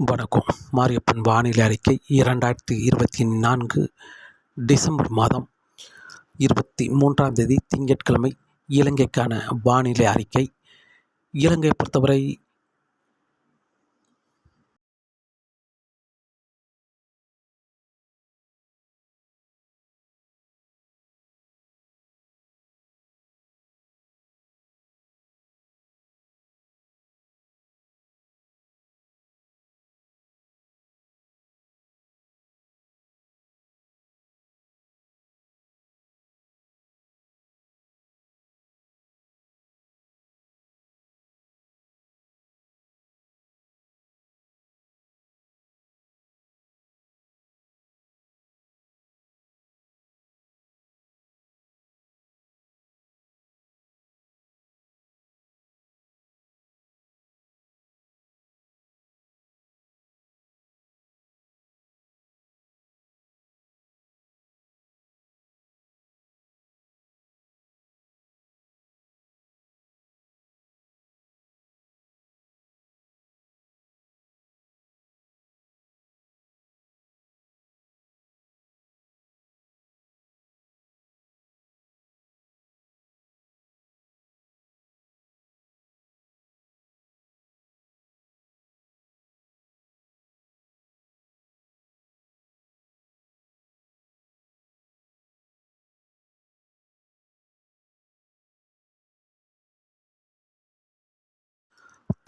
வணக்கம். மாரியப்பன் வானிலை அறிக்கை இரண்டாயிரத்தி இருபத்தி நான்கு டிசம்பர் மாதம் இருபத்தி மூன்றாம் தேதி திங்கட்கிழமை இலங்கைக்கான வானிலை அறிக்கை. இலங்கையை பொறுத்தவரை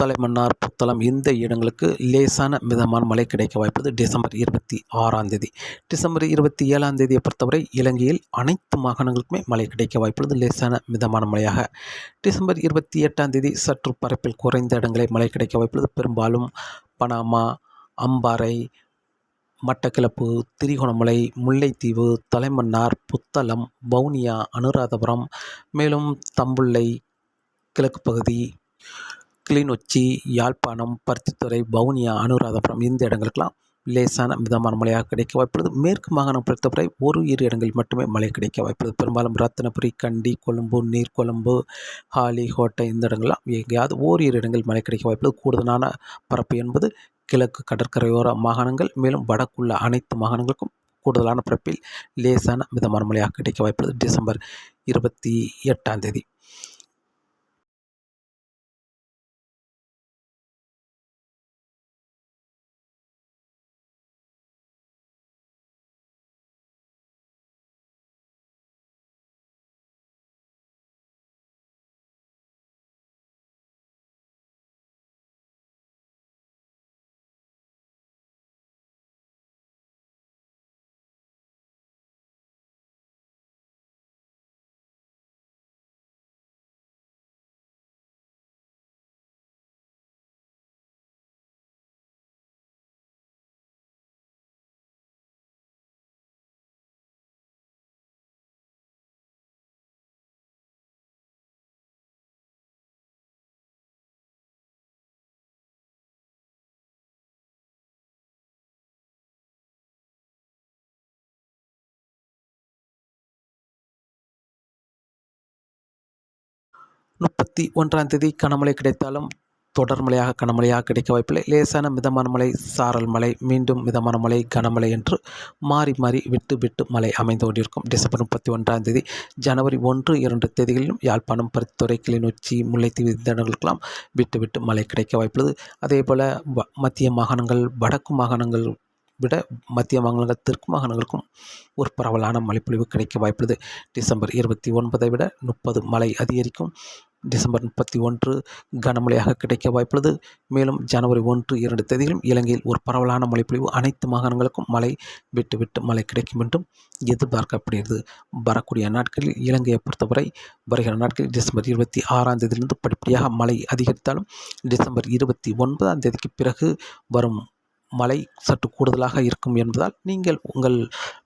தலைமன்னார் புத்தளம் இந்த இடங்களுக்கு லேசான மிதமான மழை கிடைக்க வாய்ப்பது டிசம்பர் இருபத்தி ஆறாம் தேதி. டிசம்பர் இருபத்தி ஏழாம் தேதியை பொறுத்தவரை இலங்கையில் அனைத்து மாகாணங்களுக்குமே மழை கிடைக்க வாய்ப்புள்ளது. லேசான மிதமான மழையாக டிசம்பர் இருபத்தி எட்டாம் தேதி சற்று பரப்பில் குறைந்த இடங்களில் மழை கிடைக்க வாய்ப்புள்ளது. பெரும்பாலும் பனாமா அம்பாறை மட்டக்கிளப்பு திரிகோணமலை முல்லைத்தீவு தலைமன்னார் புத்தளம் வவுனியா அனுராதபுரம் மேலும் தம்புள்ளை கிழக்கு பகுதி கிளிநொச்சி யாழ்ப்பாணம் பருத்தித்துறை வவுனியா அனுராதபுரம் இந்த இடங்களுக்கெல்லாம் லேசான மிதமான மழையாக கிடைக்க வாய்ப்புள்ளது. மேற்கு மாகாணம் பொறுத்தவரை ஒரு இரு இடங்களில் மட்டுமே மழை கிடைக்க வாய்ப்புள்ளது. பெரும்பாலும் ரத்தினபுரி கண்டி கொழும்பு நீர்கொழும்பு ஹாலி கோட்டை இந்த இடங்கள்லாம் எங்கேயாவது ஓர் இரு இடங்களில் மழை கிடைக்க வாய்ப்புள்ளது. கூடுதலான பரப்பு என்பது கிழக்கு கடற்கரையோர மாகாணங்கள் மேலும் வடக்குள்ள அனைத்து மாகாணங்களுக்கும் கூடுதலான பரப்பில் லேசான மிதமான மழையாக கிடைக்க வாய்ப்புள்ளது. டிசம்பர் இருபத்தி எட்டாம் தேதி. முப்பத்தி ஒன்றாம் தேதி கனமழை கிடைத்தாலும் தொடர் மழையாக கனமழையாக கிடைக்க வாய்ப்பில்லை. லேசான மிதமான மழை சாரல் மழை மீண்டும் மிதமான மழை கனமழை என்று மாறி மாறி விட்டு விட்டு மழை அமைந்து கொண்டிருக்கும். டிசம்பர் முப்பத்தி ஒன்றாம் தேதி ஜனவரி ஒன்று இரண்டு தேதிகளிலும் யாழ்ப்பாணம் பருத்துறை கிளிநொச்சி முல்லைத்தீவு இந்த விட்டு விட்டு மழை கிடைக்க வாய்ப்புள்ளது. அதே போல் மத்திய மாகாணங்கள் வடக்கு மாகாணங்கள் விட மத்திய மாகாணங்கள் தெற்கு மாகாணங்களுக்கும் ஒரு பரவலான மழைப்பொழிவு கிடைக்க வாய்ப்புள்ளது. டிசம்பர் இருபத்தி ஒன்பதை விட முப்பது மழை அதிகரிக்கும். டிசம்பர் முப்பத்தி ஒன்று கனமழையாக கிடைக்க வாய்ப்புள்ளது. மேலும் ஜனவரி ஒன்று இரண்டு தேதிகளும் இலங்கையில் ஒரு பரவலான மழைப்பொழிவு அனைத்து மாகாணங்களுக்கும் மழை விட்டு விட்டு மழை கிடைக்கும் என்றும் எதிர்பார்க்கப்படுகிறது. வரக்கூடிய நாட்களில் இலங்கையை பொறுத்தவரை வருகிற நாட்களில் டிசம்பர் இருபத்தி ஆறாம் தேதியிலிருந்து படிப்படியாக மழை அதிகரித்தாலும் டிசம்பர் இருபத்தி ஒன்பதாம் தேதிக்கு பிறகு வரும் மழை சற்று கூடுதலாக இருக்கும் என்பதால் நீங்கள் உங்கள்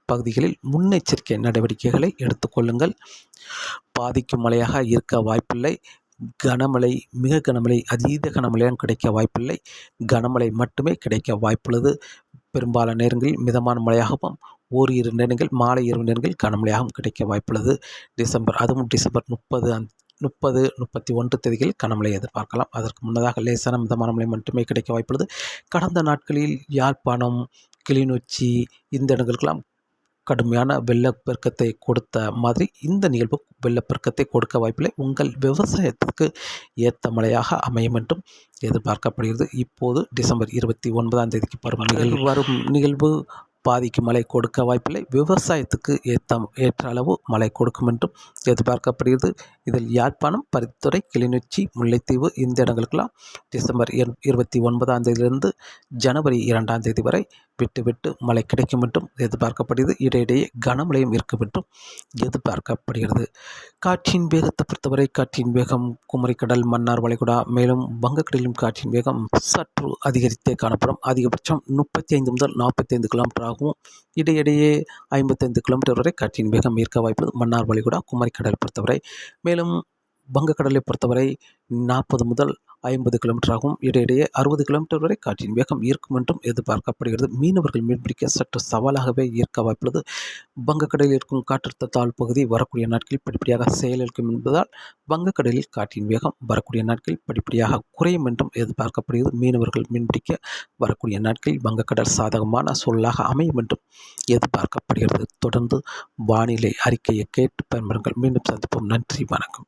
பகுதிகளில் முன்னெச்சரிக்கை நடவடிக்கைகளை எடுத்துக்கொள்ளுங்கள். பாதிக்கும் மழையாக இருக்க வாய்ப்பில்லை. கனமழை மிக கனமழை அதீத கனமழையும் கிடைக்க வாய்ப்பில்லை. கனமழை மட்டுமே கிடைக்க வாய்ப்புள்ளது. பெரும்பாலான நேரங்களில் மிதமான மழையாகவும் ஓரிரு நேரங்கள் மாலை இரவு நேரங்களில் கனமழையாகவும் கிடைக்க வாய்ப்புள்ளது. டிசம்பர் அதுவும் டிசம்பர் முப்பது முப்பது முப்பத்தி ஒன்று தேதிகளில் கனமழை எதிர்பார்க்கலாம். அதற்கு முன்னதாக லேசான மிதமான மழை மட்டுமே கிடைக்க வாய்ப்புள்ளது. கடந்த நாட்களில் யாழ்ப்பாணம் கிளிநொச்சி இந்த இடங்களுக்கெல்லாம் கடுமையான வெள்ளப்பெருக்கத்தை கொடுத்த மாதிரி இந்த நிகழ்வு வெள்ளப்பெருக்கத்தை கொடுக்க வாய்ப்பில்லை. உங்கள் விவசாயத்திற்கு ஏற்ற மழையாக அமையும் என்றும் எதிர்பார்க்கப்படுகிறது. இப்போது டிசம்பர் இருபத்தி ஒன்பதாம் தேதிக்கு பருவ நிகழ்வு வரும் நிகழ்வு பாதிக்கு மழை கொடுக்க வாய்ப்பில்லை. விவசாயத்துக்கு ஏற்ற ஏற்ற அளவு மழை கொடுக்கும் என்றும் எதிர்பார்க்கப்படுகிறது. இதில் யாழ்ப்பாணம் பரித்துறை கிளிநொச்சி முல்லைத்தீவு இந்த இடங்களுக்கெல்லாம் டிசம்பர் இருபத்தி ஒன்பதாம் தேதியிலிருந்து ஜனவரி இரண்டாம் தேதி வரை விட்டு விட்டு மழை கிடைக்கும் என்றும் எதிர்பார்க்கப்படுகிறது. இடையிடையே கனமழையும் இருக்கும் என்றும் எதிர்பார்க்கப்படுகிறது. காற்றின் வேகத்தை பொறுத்தவரை காற்றின் வேகம் குமரிக்கடல் மன்னார் வளைகுடா மேலும் வங்கக்கடலிலும் காற்றின் வேகம் சற்று அதிகரித்தே காணப்படும். அதிகபட்சம் முப்பத்தி ஐந்து முதல் நாற்பத்தி ஐந்து கிலோமீட்டர் ஆகும். இடையிடையே ஐம்பத்தைந்து கிலோமீட்டர் வரை காற்றின் வேகம் ஈர்க்க வாய்ப்புள்ளது மன்னார் வளைகுடா குமரிக்கடல் பொறுத்தவரை. மேலும் வங்கக்கடலை பொறுத்தவரை நாற்பது முதல் ஐம்பது கிலோமீட்டர் ஆகும் இடையிடையே அறுபது கிலோமீட்டர் வரை காற்றின் வேகம் ஈர்க்கும் என்றும் எதிர்பார்க்கப்படுகிறது. மீனவர்கள் மீன்பிடிக்க சற்று சவாலாகவே ஈர்க்க வாய்ப்புள்ளது. வங்கக்கடலில் இருக்கும் காற்றழுத்த தாழ் பகுதி வரக்கூடிய நாட்களில் படிப்படியாக செயலிழக்கும் என்பதால் வங்கக்கடலில் காற்றின் வேகம் வரக்கூடிய நாட்களில் படிப்படியாக குறையும் என்றும் எதிர்பார்க்கப்படுகிறது. மீனவர்கள் மீன்பிடிக்க வரக்கூடிய நாட்களில் வங்கக்கடல் சாதகமான சூழலாக அமையும் என்றும் எதிர்பார்க்கப்படுகிறது. தொடர்ந்து வானிலை அறிக்கையை கேட்டு பயன்பெறுங்கள் மீண்டும் சந்திப்போம். நன்றி. வணக்கம்.